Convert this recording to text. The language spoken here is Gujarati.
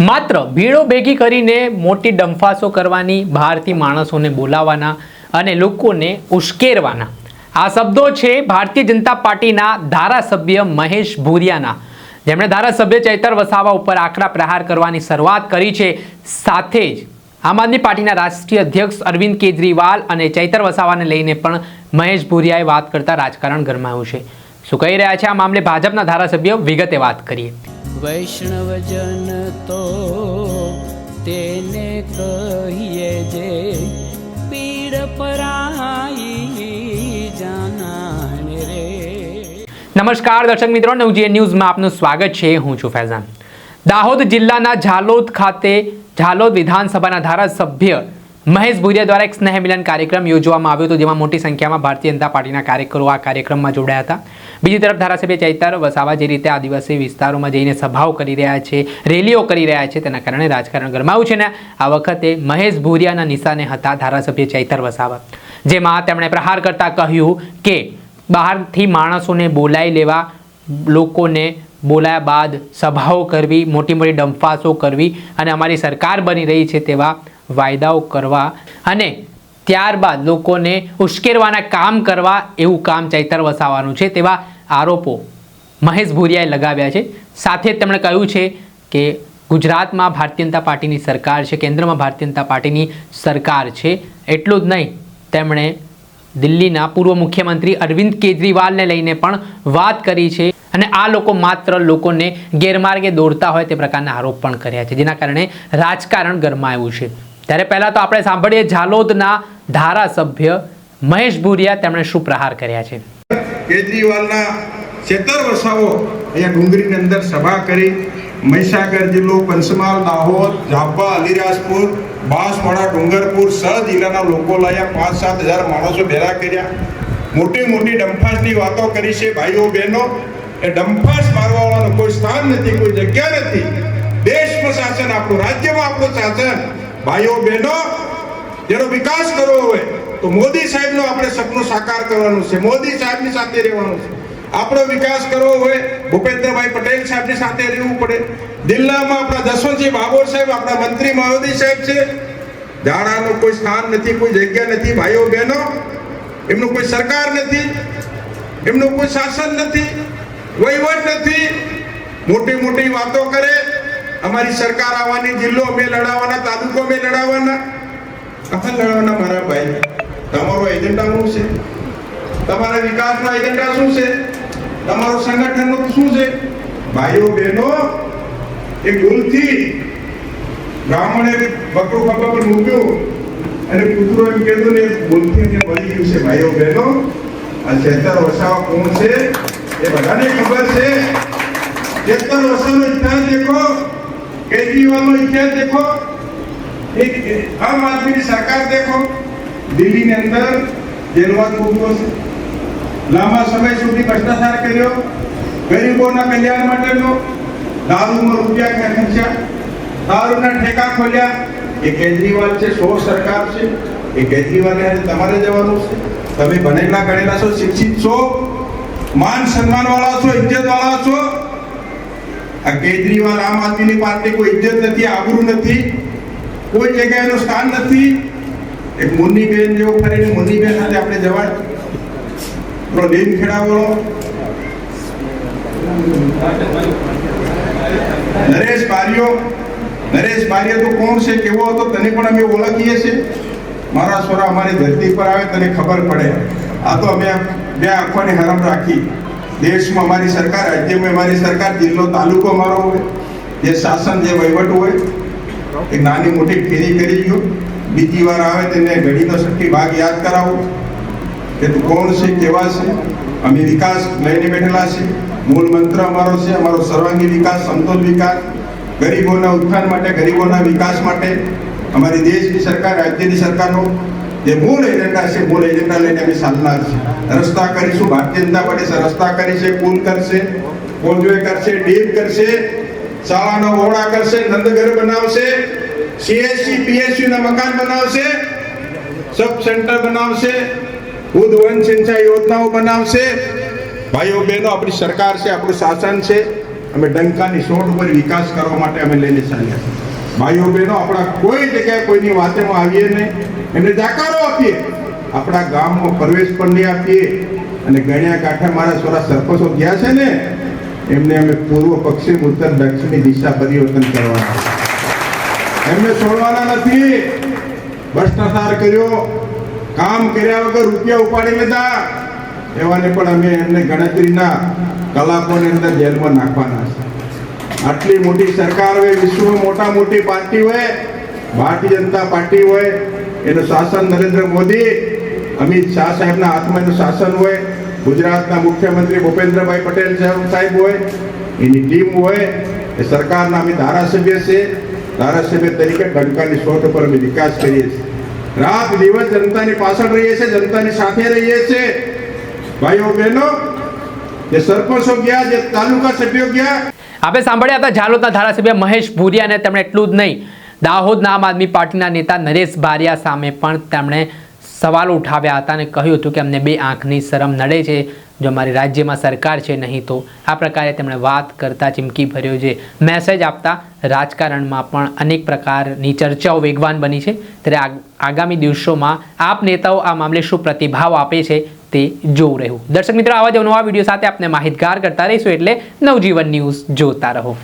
માત્ર ભીડો ભેગી કરીને મોટી ડંફાસો કરવાની, બહારથી માણસોને બોલાવવાના અને લોકોને ઉશ્કેરવાના. આ શબ્દો છે ભારતીય જનતા પાર્ટીના ધારાસભ્ય મહેશ ભૂરિયાના. જેમણે ધારાસભ્ય ચૈતર વસાવા ઉપર આકરા પ્રહાર કરવાની શરૂઆત કરી છે. સાથે જ આમ આદમી પાર્ટીના રાષ્ટ્રીય અધ્યક્ષ અરવિંદ કેજરીવાલ અને ચૈતર વસાવાને લઈને પણ મહેશ ભૂરિયાએ વાત કરતા રાજકારણ ગરમાયું છે. શું કહી રહ્યા છે આ મામલે ભાજપના ધારાસભ્ય? વિગતે વાત કરીએ. વૈષ્ણવજન તો તેને કહીએ જે પીડ પરાઈ જાનાને રે. નમસ્કાર દર્શક મિત્રો નવજીએ ન્યૂઝમાં આપનું સ્વાગત છે. હું છું ફૈઝાન. દાહોદ જિલ્લાના ઝાલોદ ખાતે, ઝાલોદ વિધાનસભાના ધારાસભ્ય મહેશ ભુરિયા દ્વારા એક સ્નેહ મિલન કાર્યક્રમ યોજવામાં આવ્યો હતો, જેમાં મોટી સંખ્યામાં ભારતીય જનતા પાર્ટીના કાર્યકરો આ કાર્યક્રમમાં જોડાયા હતા. બીજી તરફ ધારાસભ્ય ચૈતર વસાવા જે રીતે આદિવાસી વિસ્તારોમાં જઈને સભાઓ કરી રહ્યા છે, રેલીઓ કરી રહ્યા છે, તેના કારણે રાજકારણ ગરમાયું છે ને આ વખતે મહેશ ભુરિયાના નિશાને હતા ધારાસભ્ય ચૈતર વસાવા. જેમાં તેમણે પ્રહાર કરતા કહ્યું કે, બહારથી માણસોને બોલાવી લેવા, લોકોને બોલાયા બાદ સભાઓ કરવી, મોટી મોટી ડંફાસો કરવી અને અમારી સરકાર બની રહી છે તેવા વાયદાઓ કરવા અને ત્યારબાદ લોકોને ઉશ્કેરવાના કામ કરવા એવું કામ ચૈતર વસાવાનું છે તેવા આરોપો મહેશ ભુરિયાએ લગાવ્યા છે. સાથે તેમણે કહ્યું છે કે ગુજરાતમાં ભારતીય જનતા પાર્ટીની સરકાર છે, કેન્દ્રમાં ભારતીય જનતા પાર્ટીની સરકાર છે, એટલું જ નહીં, તેમણે દિલ્હીના પૂર્વ મુખ્યમંત્રી અરવિંદ કેજરીવાલને લઈને પણ વાત કરી છે અને આ લોકો માત્ર લોકોને ગેરમાર્ગે દોરતા હોય તે પ્રકારના આરોપ પણ કર્યા છે, જેના કારણે રાજકારણ ગરમાયું છે. ત્યારે પહેલાં તો આપણે સાંભળીએ ઝાલોદના ધારાસભ્ય મહેશ ભુરિયા, તેમણે શું પ્રહાર કર્યા છે? કેજરીવાલના છેતર વસાવો અહીંયા ડુંગરીની અંદર સભા કરી. મહીસાગર જિલ્લો પંચમહાલ, દાહોદ, ઝાપા, અલીરાજપુર, બાંસવાડા, ડુંગરપુર સ જિલ્લાના લોકો લાયા. પાંચ સાત હજાર માણસો ભેગા કર્યા. મોટી મોટી ડંફાસની વાતો કરી છે ભાઈઓ બહેનો. એ ડંફાસ મારવાવાળાનું કોઈ સ્થાન નથી, કોઈ જગ્યા નથી. દેશમાં શાસન આપણું, રાજ્યમાં આપણું શાસન. ભાઈઓ, બહેનો, જેનો વિકાસ કરવો હોય, તો મોદી સાહેબનો આપણે સપનું સાકાર કરવાનું છે. મોદી સાહેબની સાથે રહેવાનું છે. આપણો વિકાસ કરવો હોય, ભૂપેન્દ્રભાઈ પટેલ સાહેબની સાથે રહેવું પડે. દિલ્લામાં આપણા જસવંતસિંહ બાબોર સાહેબ, આપણા મંત્રી મહોદય સાહેબ છે. ધારાનું કોઈ સ્થાન નથી, કોઈ જગ્યા નથી, ભાઈઓ, બહેનો. એમનું કોઈ સરકાર નથી, એમનું કોઈ શાસન નથી, વહીવટ નથી. મોટી મોટી વાતો કરે અમારી સરકાર આવવાની, જિલ્લો અમે લડાવવાના, તાલુકો અમે લડાવવાના. કાં લડવાના મારા ભાઈ. તમારો એજન્ડા શું છે? તમારા વિકાસનો એજન્ડા શું છે? તમારો સંગઠનનું શું છે? ભાઈઓ, બહેનો, એ ભૂલથી બ્રાહ્મણે બકરું ખભા પર મૂક્યું અને કૂતરો એમ કીધું ને ભૂલથી એને મળી ગયું છે, ભાઈઓ, બહેનો. આ ચેતર વસાવા કોણ છે? એ બધાને ખબર છે. ચેતર વસાવાનો ઇતિહાસ દેખો. કેજરીવાલનો ઇતિહાસ દેખો. એક આમ આદમીની સરકાર દેખો. દિલ્હીની અંદર જેલવાસ ભોગવો છે. લાંબા સમય સુધી ભ્રષ્ટાચાર કર્યો. ગરીબોના કલ્યાણ માટેનો દારૂમાં રૂપિયા ખર્ચ્યા? દારૂના ઠેકા ખોલ્યા. એ કેજરીવાલ છે, સો સરકાર છે. એ કેજરીવાલને આજે તમારે જવાનું છે. તમે ભણેલા ગણેલા છો, શિક્ષિત છો, માન સન્માન વાળા છો ઇજ્જત વાળા છો. આ કેજરીવાલ આમ આદમીની પાર્ટી કોઈ ઇજ્જત નથી, આબરૂ નથી, કોઈ જગ્યાએ એનું સ્થાન નથી. એક મુન્નીબેન જેવો ફરીને મુન્નીબેન સાથે આપણે જવાય. પેલો લીમ ખેડાવાળો નરેશ બારીઓ. નરેશ બારીઓ તો કોણ છે, કેવો હતો, તને પણ અમે ઓળખીએ છીએ. મારા છોરા અમારી ધરતી પર આવે, તને ખબર પડે. આ તો અમે બે આંખોની હરમ રાખી. દેશમાં અમારી સરકાર, રાજ્યમાં અમારી સરકાર, જિલ્લો, તાલુકો અમારો હોય, જે શાસન, જે વહીવટ હોય એ નાની મોટી ફેરી કરી ગયો બીજી વાર આવે તેને ઘડીનો શક્તિ ભાગ યાદ કરાવો કે તું કોણ છે, કેવા છે? અમે વિકાસ લઈને બેઠેલા છે મૂળ મંત્ર અમારો છે, અમારો સર્વાંગી વિકાસ, સંતોષ વિકાસ. ગરીબોના ઉત્થાન માટે, ગરીબોના વિકાસ માટે અમારી દેશની સરકાર, રાજ્યની સરકારનો જે મૂળ એજન્ડા છે, મૂળ એજન્ડા લઈને અમે ચાલનાર છે રસ્તા કરીશું, ભારતીય જનતા પાર્ટી રસ્તા કરી છે પુલ કરશે કોલવે કરશે ડીપ કરશે, શાળાનો ઓરડા કરશે, નંદઘર બનાવશે સીએસસી પીએસયુ ના મકાન બનાવશે સબ સેન્ટર બનાવશે, ખુદ સિંચાઈ યોજનાઓ બનાવશે. ભાઈઓ બહેનો, આપણી સરકાર છે, આપણું શાસન છે. અમે ડંકાની સોટ ઉપર વિકાસ કરવા માટે અમે લઈને ચાલ્યા ભાઈઓ બહેનો, આપણા કોઈ જગ્યાએ કોઈની વાતેમાં આવીએ નહીં. એમને જાકારો આપીએ. આપણા ગામમાં પ્રવેશ પણ નહીં આપીએ. અને ગણ્યા કાંઠે મારા સોરા સરપંચો ગયા છે ને, એમને અમે પૂર્વ પશ્ચિમ, ઉત્તર, દક્ષિણની દિશા પરિવર્તન કરવાના. એમને છોડવાના નથી. ભ્રષ્ટાચાર કર્યો. કામ કર્યા વગર રૂપિયા ઉપાડી લીધા. એવાને પણ અમે એમને ગણતરીના કલાકોની અંદર જેલમાં નાખવાના છે. આટલી મોટી સરકાર હોય, વિશ્વમાં મોટા મોટી પાર્ટી હોય, ભારતીય જનતા પાર્ટી હોય, એનું શાસન નરેન્દ્ર મોદી, અમિત શાહ સાહેબના હાથમાં એનું શાસન હોય, ગુજરાતના મુખ્યમંત્રી ભૂપેન્દ્રભાઈ પટેલ સાહેબ હોય, એની ટીમ હોય, એ સરકારના અમે ધારાસભ્ય છે ધારાસભ્ય તરીકે ડંકાની સોટ ઉપર અમે વિકાસ કરીએ છીએ. રાત દિવસ જનતાની પાછળ રહીએ છીએ, જનતાની સાથે રહીએ છીએ. ભાઈઓ બહેનો, જે સરપંચો ગયા, જે તાલુકા સભ્યો ગયા આપણે સાંભળ્યા હતા ઝાલોદના ધારાસભ્ય મહેશ ભૂરિયા તેમણે એટલું જ નહીં. દાહોદના આમ આદમી પાર્ટીના નેતા નરેશ બારિયા સામે પણ તેમણે સવાલો ઉઠાવ્યા હતા અને કહ્યું હતું કે અમને બે આંખની શરમ નડે છે, જો અમારી રાજ્યમાં સરકાર છે નહીં તો. આ પ્રકારે તેમણે વાત કરતા ચીમકી ભર્યો છે. મેસેજ આપતા રાજકારણમાં પણ અનેક પ્રકારની ચર્ચાઓ વેગવાન બની છે. ત્યારે આગ- આગામી દિવસોમાં આપ નેતાઓ આ મામલે શું પ્રતિભાવ આપે છે? તે જોવું રહ્યું. દર્શક મિત્રો, આવા જ નવા વીડિયો સાથે આપને માહિતગાર કરતા રહીશું એટલે નવજીવન ન્યૂઝ જોતા રહો.